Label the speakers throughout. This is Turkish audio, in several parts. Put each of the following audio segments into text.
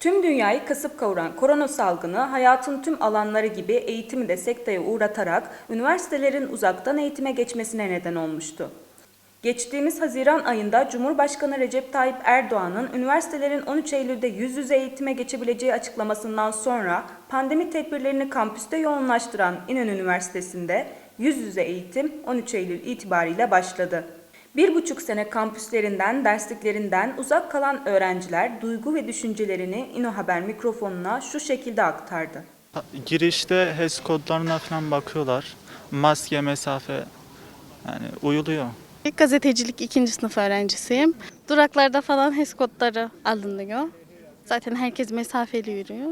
Speaker 1: Tüm dünyayı kasıp kavuran korona salgını hayatın tüm alanları gibi eğitimi de sekteye uğratarak üniversitelerin uzaktan eğitime geçmesine neden olmuştu. Geçtiğimiz Haziran ayında Cumhurbaşkanı Recep Tayyip Erdoğan'ın üniversitelerin 13 Eylül'de yüz yüze eğitime geçebileceği açıklamasından sonra pandemi tedbirlerini kampüste yoğunlaştıran İnönü Üniversitesi'nde yüz yüze eğitim 13 Eylül itibariyle başladı. Bir buçuk sene kampüslerinden, dersliklerinden uzak kalan öğrenciler duygu ve düşüncelerini İno Haber mikrofonuna şu şekilde aktardı.
Speaker 2: Girişte HES kodlarına falan bakıyorlar. Maske, mesafe yani uyuluyor.
Speaker 3: Gazetecilik ikinci sınıf öğrencisiyim. Duraklarda falan HES kodları alınıyor. Zaten herkes mesafeli yürüyor.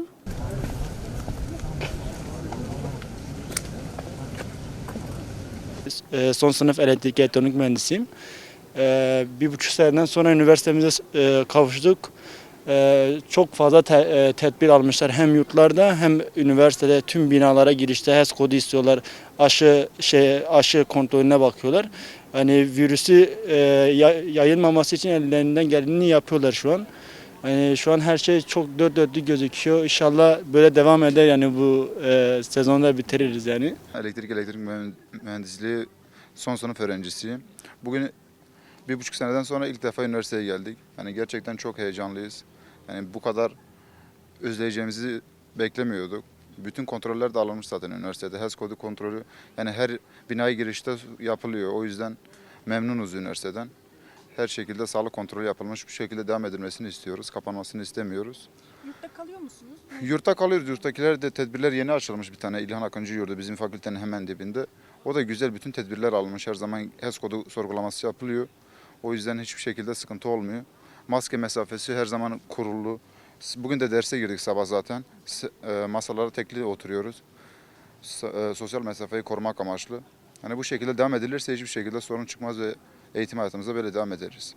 Speaker 4: Ee, son sınıf elektrik elektronik mühendisiyim. Ee, bir buçuk seneden sonra üniversitemize e, kavuştuk. Çok fazla te- e, tedbir almışlar hem yurtlarda hem üniversitede tüm binalara girişte HES kodu istiyorlar. Aşı şey aşı kontrolüne bakıyorlar. Hani virüsü e, ya- yayılmaması için ellerinden geleni yapıyorlar şu an. Yani şu an her şey çok dört dörtlük gözüküyor. İnşallah böyle devam eder yani bu e, sezonda bitiririz yani.
Speaker 5: Elektrik elektrik mühen- mühendisliği son sınıf öğrencisiyim. Bugün bir buçuk seneden sonra ilk defa üniversiteye geldik. Yani gerçekten çok heyecanlıyız. Yani bu kadar özleyeceğimizi beklemiyorduk. Bütün kontroller de alınmış zaten üniversitede. HES kodu kontrolü yani her binaya girişte yapılıyor. O yüzden memnunuz üniversiteden. Her şekilde sağlık kontrolü yapılmış. Bu şekilde devam edilmesini istiyoruz. Kapanmasını istemiyoruz.
Speaker 6: Yurtta kalıyor musunuz?
Speaker 5: Yurtta kalıyoruz. Yurttakiler de tedbirler yeni açılmış bir tane İlhan Akıncı yurdu bizim fakültenin hemen dibinde. O da güzel bütün tedbirler alınmış. Her zaman HES kodu sorgulaması yapılıyor. O yüzden hiçbir şekilde sıkıntı olmuyor. Maske mesafesi her zaman kurulu. Bugün de derse girdik sabah zaten. E, Masalara tekli oturuyoruz. E, Sosyal mesafeyi korumak amaçlı. Hani bu şekilde devam edilirse hiçbir şekilde sorun çıkmaz ve eğitim hayatımıza böyle devam ederiz.